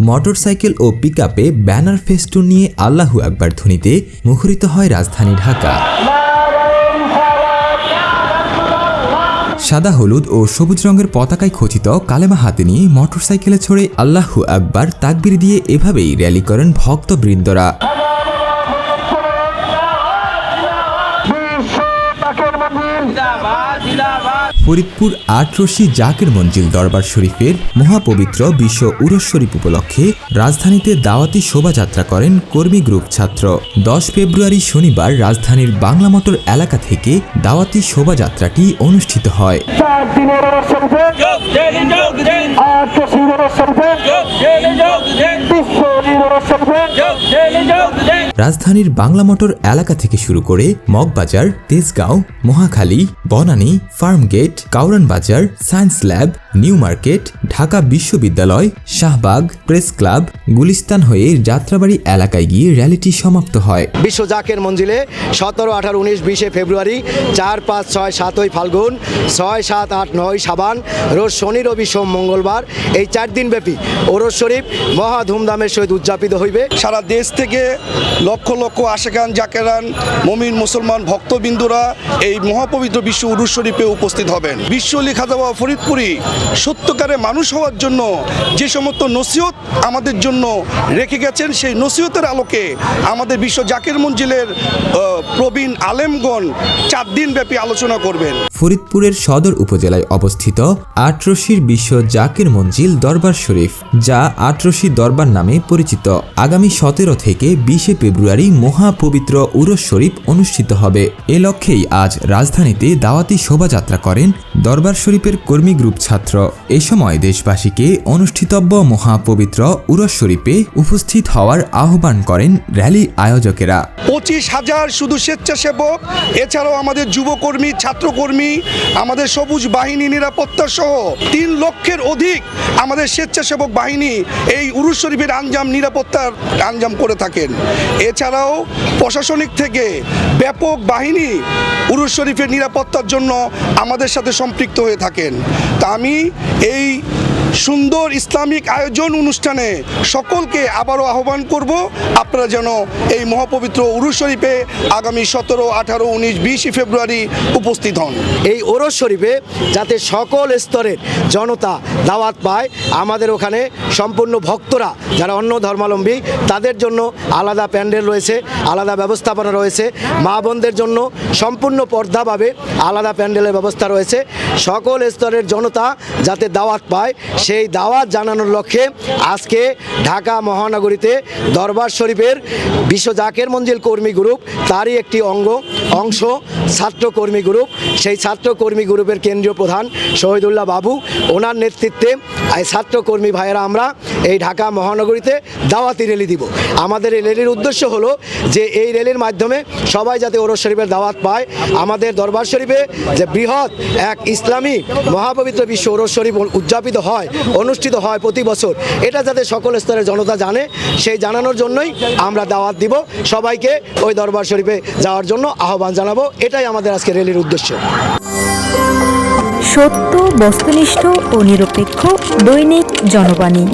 Motorcycle ও পিকআপে banner festoon নিয়ে আল্লাহু আকবার ধ্বনিতে মুখরিত হয় রাজধানী ঢাকা। সাদা হলুদ ও সবুজ রঙের পতাকায় খচিত কালেমা হাতে নিয়ে মোটরসাইকেলে ছড়ে আল্লাহু আকবার তাকবির দিয়ে এভাবেই র্যালি করেন ভক্তবৃন্দরা। ফরিদপুর আটরশি জাকের মঞ্জিল দরবার শরীফের মহাপবিত্র বিশ্ব উরস শরীফ উপলক্ষে রাজধানীতে দাওয়াতি শোভাযাত্রা করেন কর্মী গ্রুপ ছাত্র। দশ ফেব্রুয়ারি শনিবার রাজধানীর বাংলা মোটর এলাকা থেকে দাওয়াতি শোভাযাত্রাটি অনুষ্ঠিত হয়। রাজধানীর বাংলা মোটর এলাকা থেকে শুরু করে Moghbazar Tejgaon Mohakhali Banani Farmgate Kawran Bazar science lab new market Dhaka বিশ্ববিদ্যালয় শাহবাগ প্রেস ক্লাব গুলিস্তান হয়ে যাত্রাবাড়ি এলাকায় গিয়ে র্যালিটি সমাপ্ত হয়। বিশ্ব জাকের মঞ্জিলে সতেরো আঠারো উনিশ বিশে ফেব্রুয়ারি চার পাঁচ ছয় সাতই ফাল্গুন ছয় সাত আট নয় সাবান রোজ শনি রবি সোম মঙ্গলবার এই চার দিন ব্যাপী ওরস শরীফ মহা ধুমধামের সহিত উদযাপিত হইবে। সারা দেশ থেকে লক্ষ লক্ষ আশেকান, জাকেরান, মমিন, মুসলমান, ভক্তবিন্দুরা এই মহাপবিত্র বিশ্ব উরুস শরীফে উপস্থিত হবেন। বিশ্ব লেখা দেওয়া ফরিদপুরি সত্যকারে মানুষ হওয়ার জন্য যে সমস্ত নসিহত আমাদের জন্য রেখে গেছেন, সেই নসিহতের আলোকে আমাদের বিশ্ব জাকের মঞ্জিলের প্রবীণ আলেমগণ চার দিন ব্যাপী আলোচনা করবেন। ফরিদপুরের সদর উপজেলায় অবস্থিত আটরশির বিশ্ব জাকির মঞ্জিল দরবার শরীফ, যা আটরশি দরবার নামে পরিচিত। আগামী সতেরো থেকে বিশে ফেব্রুয়ারি মহাপবিত্র উরস শরীফ অনুষ্ঠিত হবে। এ লক্ষ্যেই আজ রাজধানীতে দাওয়াতি শোভাযাত্রা করেন দরবার শরীফের কর্মী গ্রুপ ছাত্র। এ সময় দেশবাসীকে অনুষ্ঠিতব্য মহাপবিত্র উরস শরীফে উপস্থিত হওয়ার আহ্বান করেন র্যালি আয়োজকেরা। পঁচিশ হাজার শুধু স্বেচ্ছাসেবক, এছাড়াও আমাদের যুবকর্মী, ছাত্রকর্মী আমাদের সবুজ বাহিনী নিরাপত্তা সহ তিন লক্ষের অধিক আমাদের স্বেচ্ছাসেবক বাহিনী এই উরুস শরীফের আঞ্জাম নিরাপত্তার আঞ্জাম করে থাকেন। এছাড়াও প্রশাসনিক থেকে ব্যাপক বাহিনী উরুস শরীফের নিরাপত্তার জন্য আমাদের সাথে সম্পৃক্ত হয়ে থাকেন। তা আমি এই সুন্দর ইসলামিক আয়োজন অনুষ্ঠানে সকলকে আবারও আহ্বান করব, আপনারা যেন এই মহাপবিত্র উরুস শরীফে আগামী সতেরো, আঠারো, উনিশ, বিশে ফেব্রুয়ারি উপস্থিত হন। এই ওরস শরীফে যাতে সকল স্তরের জনতা দাওয়াত পায়, আমাদের ওখানে সম্পূর্ণ ভক্তরা যারা অন্য ধর্মাবলম্বী, তাদের জন্য আলাদা প্যান্ডেল রয়েছে, আলাদা ব্যবস্থাপনা রয়েছে, মা বোনদের জন্য সম্পূর্ণ পর্দাভাবে আলাদা প্যান্ডেলের ব্যবস্থা রয়েছে। সকল স্তরের জনতা যাতে দাওয়াত পায় সেই দাওয়াত জানানোর লক্ষ্যে আজকে ঢাকা মহানগরীতে দরবার শরীফের বিশ্ব জাকের মঞ্জিল কর্মী গ্রুপ, তারই একটি অঙ্গ অংশ ছাত্র কর্মী গ্রুপ, সেই ছাত্র কর্মী গ্রুপের কেন্দ্রীয় প্রধান শহীদুল্লাহ বাবু। ওনার নেতৃত্বে এই ছাত্র কর্মী ভাইয়েরা আমরা এই ঢাকা মহানগরীতে দাওয়াতি র্যালি দিব। আমাদের এই র্যালির উদ্দেশ্য হলো যে এই র্যালির মাধ্যমে সবাই যাতে ওরস শরীফের দাওয়াত পায়। আমাদের দরবার শরীফে যে বৃহৎ এক ইসলামী মহাপবিত্র বিশ্ব ওরস শরীফ উদযাপিত হয়, অনুষ্ঠিত হয় প্রতি বছর, এটা যাতে সকল স্তরের জনতা জানে, সেই জানানোর জন্যই আমরা দাওয়াত দিব। সবাইকে ওই দরবার শরীফে যাওয়ার জন্য আহ্বান জানাব। এটাই আমাদের আজকে র্যালির উদ্দেশ্য। সত্য বস্তুনিষ্ঠ ও নিরপেক্ষ দৈনিক জনবাণী।